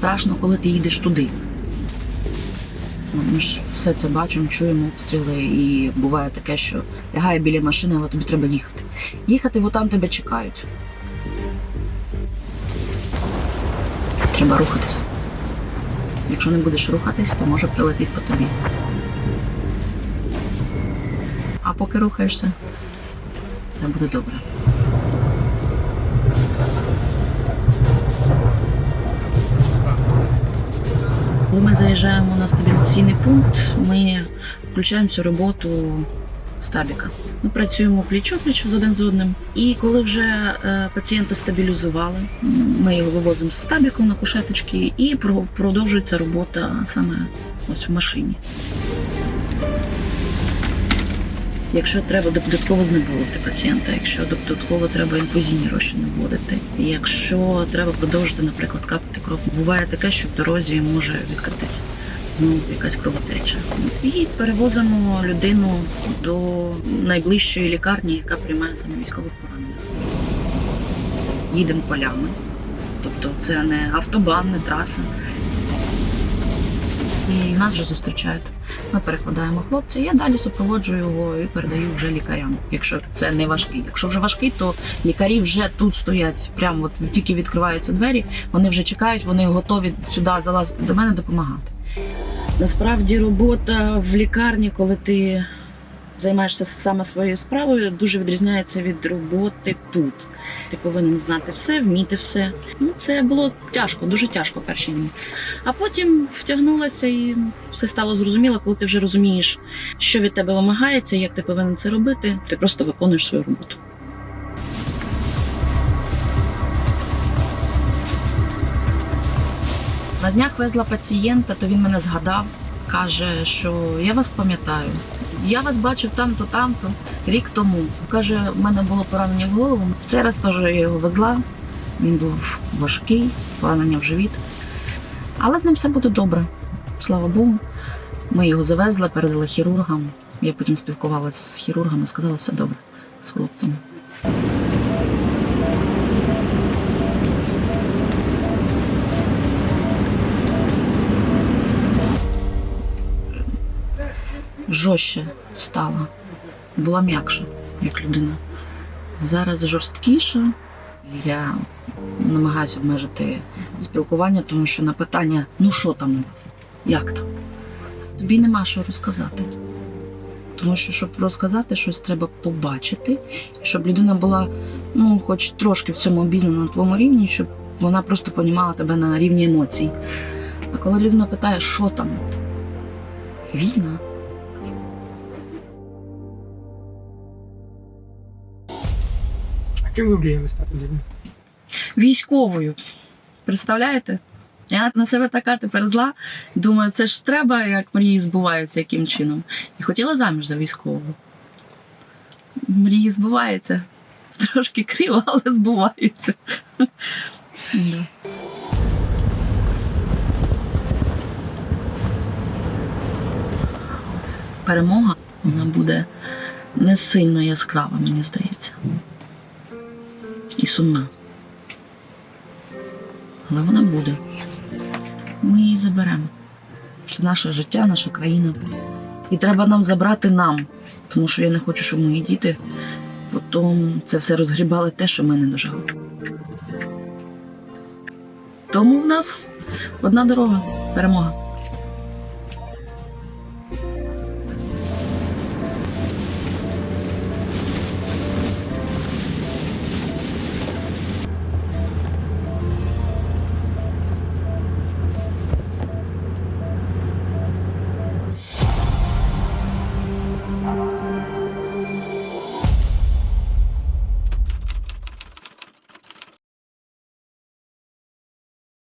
страшно, коли ти їдеш туди. Ну, Ми ж все це бачимо, чуємо обстріли, і буває таке, що лягає біля машини, але тобі треба їхати. Їхати, бо там тебе чекають. Треба рухатись. Якщо не будеш рухатись, то може прилетіть по тобі. А поки рухаєшся, все буде добре. Коли ми заїжджаємо на стабілізаційний пункт, ми включаємо цю роботу стабіка. Ми працюємо пліч-опліч з один з одним. І коли вже е, пацієнта стабілізували, ми його вивозимо з стабіку на кушеточки, і про- продовжується робота саме ось в машині. Якщо треба додатково знеболити пацієнта, якщо додатково треба інфузійні розчини вводити, якщо треба продовжити, наприклад, капати кров, буває таке, що в дорозі може відкритись знову якась кровотеча. І перевозимо людину до найближчої лікарні, яка приймає саме військових поранених. Їдемо полями, тобто це не автобан, не траса. І нас вже зустрічають. Ми перекладаємо хлопця, я далі супроводжую його і передаю вже лікарям. Якщо це не важкий. Якщо вже важкий, то лікарі вже тут стоять. Прямо от тільки відкриваються двері, вони вже чекають, вони готові сюди залазити до мене допомагати. Насправді робота в лікарні, коли ти займаєшся саме своєю справою, дуже відрізняється від роботи тут. Ти повинен знати все, вміти все. Ну, це було тяжко, дуже тяжко перші дні. А потім втягнулася і все стало зрозуміло, коли ти вже розумієш, що від тебе вимагається, як ти повинен це робити. Ти просто виконуєш свою роботу. На днях везла пацієнта, то він мене згадав, каже, що я вас пам'ятаю. Я вас бачив там-то, там-то, рік тому. Каже, в мене було поранення в голову. Цей раз теж я його везла. Він був важкий, поранення в живіт. Але з ним все буде добре. Слава Богу. Ми його завезли, передали хірургам. Я потім спілкувалася з хірургами, сказала, все добре з хлопцем. Жорстче стала, була м'якша, як людина. Зараз жорсткіша. Я намагаюся обмежити спілкування, тому що на питання: ну що там у вас? Як там? Тобі нема що розказати. Тому що, щоб розказати щось, треба побачити, щоб людина була, ну, хоч трошки в цьому обізнана на твоєму рівні, щоб вона просто понімала тебе на рівні емоцій. А коли людина питає, що там? Війна. А ким ви мріяли стати в військовою. Представляєте? Я на себе така тепер зла. Думаю, це ж треба, як мрії збуваються, яким чином. І хотіла заміж за військового. Мрії збуваються. Трошки криво, але збуваються. Перемога вона буде не сильно яскрава, мені здається. Сумна але вона буде. Ми її заберемо. Це наше життя, наша країна. І треба нам забрати нам, тому що я не хочу, щоб мої діти потім це все розгрібали те, що ми не дожили. Тому в нас одна дорога перемога.